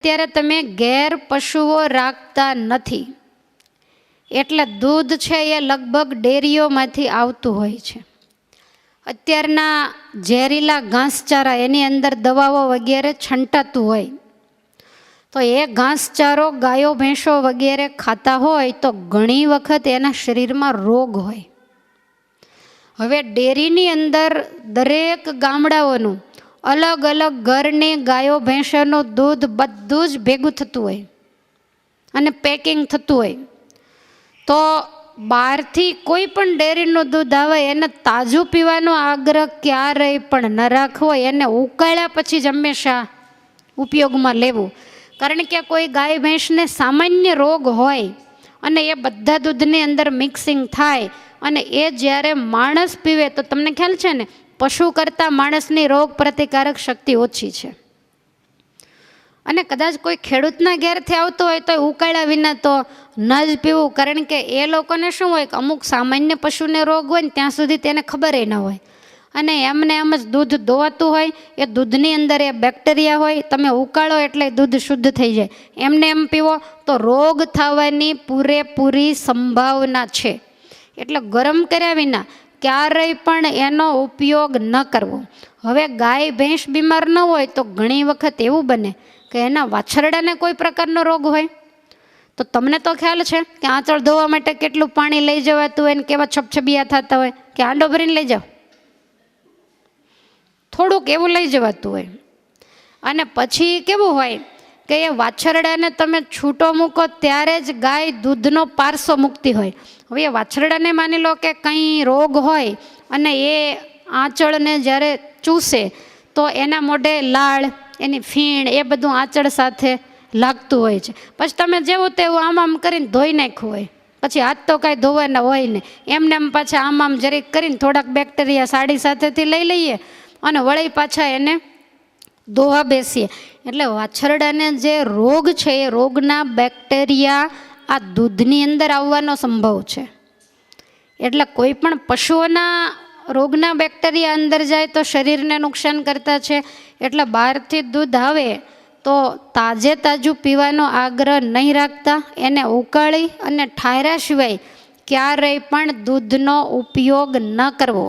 અત્યારે તમે ગેર પશુઓ રાખતા નથી. એટલે દૂધ છે એ લગભગ ડેરીઓમાંથી આવતું હોય છે. અત્યારના ઝેરીલા ઘાસચારા એની અંદર દવાઓ વગેરે છંટાતું હોય. તો એ ઘાસચારો, ગાયો, ભેંસો વગેરે ખાતા હોય તો ઘણી વખત એના શરીરમાં રોગ હોય. હવે ડેરીની અંદર દરેક ગામડાઓનું અલગ અલગ ઘરની ગાયો ભેંસોનું દૂધ બધું જ ભેગું થતું હોય અને પેકિંગ થતું હોય. તો બહારથી કોઈ પણ ડેરીનું દૂધ આવે, એને તાજું પીવાનો આગ્રહ ક્યારેય પણ ન રાખવો, એને ઉકાળ્યા પછી જ હંમેશા ઉપયોગમાં લેવું. કારણ કે કોઈ ગાય ભેંસને સામાન્ય રોગ હોય અને એ બધા દૂધની અંદર મિક્સિંગ થાય અને એ જ્યારે માણસ પીવે, તો તમને ખ્યાલ છે ને પશુ કરતાં માણસની રોગ પ્રતિકારક શક્તિ ઓછી છે. અને કદાચ કોઈ ખેડૂતના ઘેરથી આવતો હોય તો ઉકાળ્યા વિના તો ન જ પીવું, કારણ કે એ લોકોને શું હોય કે અમુક સામાન્ય પશુને રોગ હોય ને ત્યાં સુધી તેને ખબર ન હોય. અને એમને એમ જ દૂધ દોવાતું હોય, એ દૂધની અંદર એ બેક્ટેરિયા હોય, તમે ઉકાળો એટલે દૂધ શુદ્ધ થઈ જાય. એમને એમ પીવો તો રોગ થવાની પૂરેપૂરી સંભાવના છે. એટલે ગરમ કર્યા વિના ક્યારેય પણ એનો ઉપયોગ ન કરવો. હવે ગાય, ભેંસ બીમાર ન હોય તો ઘણી વખત એવું બને કે એના વાછરડાને કોઈ પ્રકારનો રોગ હોય. તો તમને તો ખ્યાલ છે કે આંચળ ધોવા માટે કેટલું પાણી લઈ જવાતું હોય ને કેવા છપછબિયા થતા હોય. કે આંડો ભરીને લઈ જાઓ. થોડુંક એવું લઈ જવાતું હોય. અને પછી કેવું હોય કે એ વાછરડાને તમે છૂટો મૂકો ત્યારે જ ગાય દૂધનો પારસો મૂકતી હોય. હવે એ વાછરડાને માની લો કે કંઈ રોગ હોય અને એ આંચળને જ્યારે ચૂસે, તો એના મોઢે લાળ, એની ફીણ, એ બધું આંચળ સાથે લાગતું હોય છે. પછી તમે જેવું તેવું આમ આમ કરીને ધોઈ નાખ્યું હોય. પછી હાથ તો કાંઈ ધોવાના હોય ને એમને એમ પાછા આમ આમ જરીક કરીને થોડાક બેક્ટેરિયા સાડી સાથેથી લઈ લઈએ અને વળી પાછા એને દોવા બેસીએ. એટલે વાછરડાને જે રોગ છે, એ રોગના બેક્ટેરિયા આ દૂધની અંદર આવવાનો સંભવ છે. એટલે કોઈ પણ પશુઓના રોગના બેક્ટેરિયા અંદર જાય તો શરીરને નુકસાન કરતા છે. એટલે બહારથી દૂધ આવે તો તાજે તાજું પીવાનો આગ્રહ નહીં રાખતા. એને ઉકાળી અને ઠાયરા સિવાય ક્યારેય પણ દૂધનો ઉપયોગ ન કરવો.